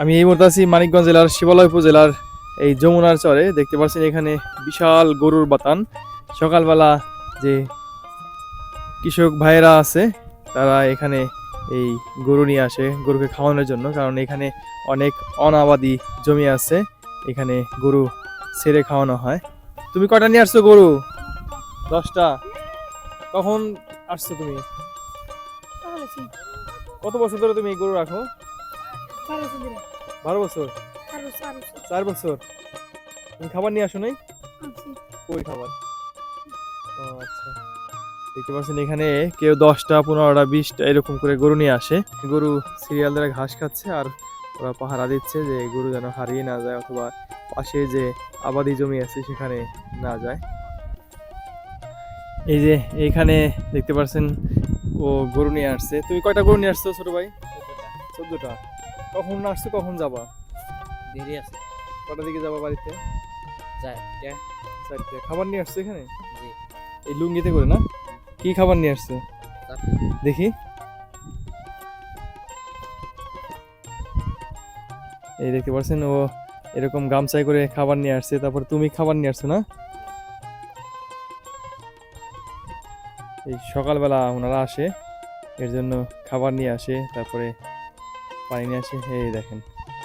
আমি এই মুহূর্তে আছি মানিকগঞ্জ জেলার শিবালয় উপজেলার এই যমুনার চরে। দেখতে পাচ্ছেন এখানে বিশাল গরুর বাতান। সকালবেলা যে কৃষক ভাইয়েরা আছে তারা এখানে এই গরু নিয়ে আসে গরুকে খাওয়ানোর জন্য। কারণ এখানে অনেক অনাবাদি জমি আছে এখানে গরু ছেড়ে খাওয়ানো হয়। তুমি কটা নিয়ে আসছো গরু? দশটা। কখন আসছো তুমি? কত বছর ধরে তুমি এই গরু রাখো? বারো বছর? চার বছর? তুমি খাবার নিয়ে আসো নাই? কই খাবার? ও আচ্ছা। দেখতে পাচ্ছেন এখানে কেউ দশটা পনেরোটা বিশটা এরকম করে গরু নিয়ে আসে। গরু সিরিয়াল দ্বারা ঘাস খাচ্ছে আর ওরা পাহারা দিচ্ছে যে গরু যেন হারিয়ে না যায় অথবা পাশে যে আবাদি জমি আছে সেখানে না যায়। এই যে এইখানে দেখতে পাচ্ছেন ও গরু নিয়ে আসছে। তুমি কয়টা গরু নিয়ে আসছো ছোট ভাই? চোদ্দটা। কখন আসছো কখন যাবা? দেরি আছে। কটা দিকে যাবা বাড়িতে? চারটে। খাবার নিয়ে আসছো এখানে? জি। এই লুঙ্গিতে করে না? কি খাবার নিয়ে আসছে? দেখি। এই দেখতে পাচ্ছেন ও এরকম গামছাই করে খাবার নিয়ে আসছে। তারপর তুমি খাবার নিয়ে আসছো না? এই সকালবেলা ওনারা আসে এর জন্য খাবার নিয়ে আসে তারপরে পানি নিয়ে আসে এই দেখেন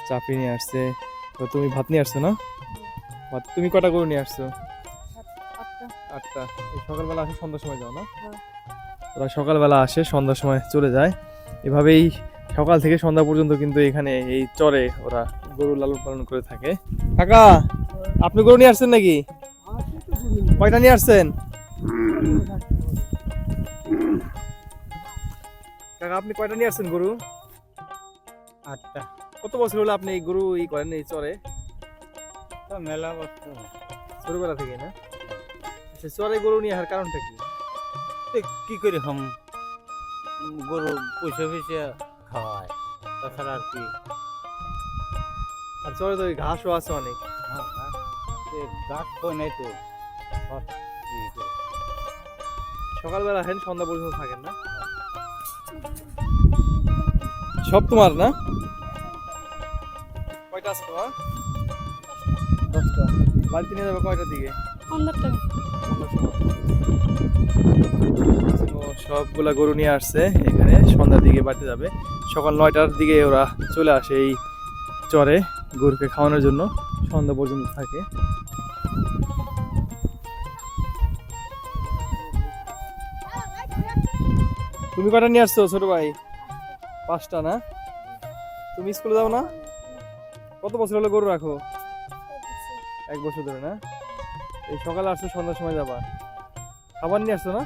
চাপড়ি নিয়ে আসছে। তো তুমি ভাত নিয়ে আসছো না? ভাত তুমি কটা গরু নিয়ে আসছো? আটটা। আটটা এই সকালবেলা আসে সন্ধ্যার সময় যাও না? হ্যাঁ। ওরা সকালবেলা আসে সন্ধ্যার সময় চলে যায়। এভাবেই সকাল থেকে সন্ধ্যা পর্যন্ত কিন্তু এখানে এই চরে ওরা গরু লালন পালন করে থাকে। কাকা আপনি গরু নিয়ে আসছেন নাকি? কয়টা নিয়ে আসছেন? কাকা আপনি কয়টা নিয়ে আসছেন গরু? আটটা। কত বছর হলো আপনি এই গরু ই করেন এই চরে? মেলা বস্তু ছোটবেলা থেকে না? আচ্ছা চরে গরু নিয়ে আসার কারণটা কি? কি করে হম? গরু পয়সা পয়সা খাওয়ায় তাছাড়া আর কি। আর চরে তো ঘাসও আছে অনেক। হ্যাঁ। সে গাছ কই নাই তো। সকালবেলা আসেন সন্ধ্যা পর্যন্ত থাকেন না? সব তোমার না? কয়টা আছে তোমার দশটা। বাড়িতে নিয়ে যাবে কয়টার দিকে? সবগুলা গরু নিয়ে আসছে এখানে সন্ধ্যার দিকে বাড়িতে যাবে। সকাল নয়টার দিকে ওরা চলে আসে এই চরে গরুকে খাওয়ানোর জন্য সন্ধ্যা পর্যন্ত থাকে। তুমি কটা নিয়ে আসছো ছোট ভাই? পাঁচটা না? তুমি স্কুলে যাও না? কত বছর হলো গরু রাখো? এক বছর ধরে, না? এই সকালে আসছো, সন্ধ্যার সময় যাবা। খাবার নিয়ে আসছো, না?